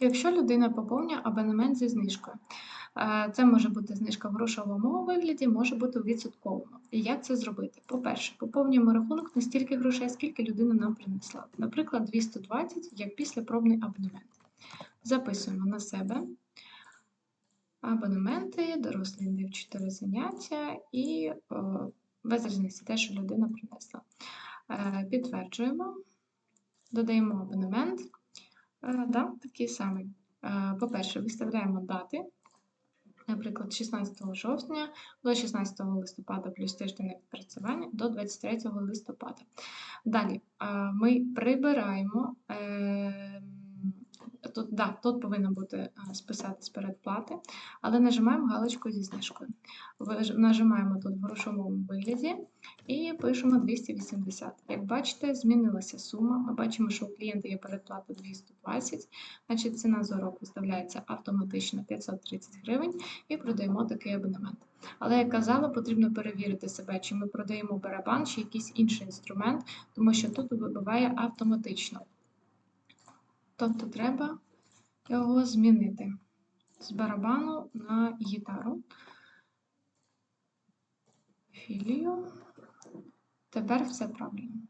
Якщо людина поповнює абонемент зі знижкою, е, це може бути знижка в грошовому вигляді, може бути у відсотковому. І як це зробити? По-перше, поповнюємо рахунок не стільки грошей, скільки людина нам принесла. Наприклад, 220 як післяпробний абонемент. Записуємо на себе абонементи, дорослий індив 4 заняття і о, без різниці те, що людина принесла. Е, Підтверджуємо, додаємо абонемент. Е, да, такий самий. Е, По-перше, виставляємо дати, наприклад, 16 жовтня до 16 листопада плюс тиждень відпрацювання до 23 листопада. Далі е, ми прибираємо. Тут, да, тут повинно бути е, списатись передплати, але нажимаємо галочку зі знижкою. Нажимаємо тут в грошовому вигляді і пишемо 280. Як бачите, змінилася сума. Ми бачимо, що у клієнта є передплата 220, значить ціна за урок виставляється автоматично 530 гривень і продаємо такий абонемент. Але, як казала, потрібно перевірити себе, чи ми продаємо барабан, чи якийсь інший інструмент, тому що тут вибиває автоматично. Тобто треба його змінити з барабану на гітару. Філію. Тепер все правильно.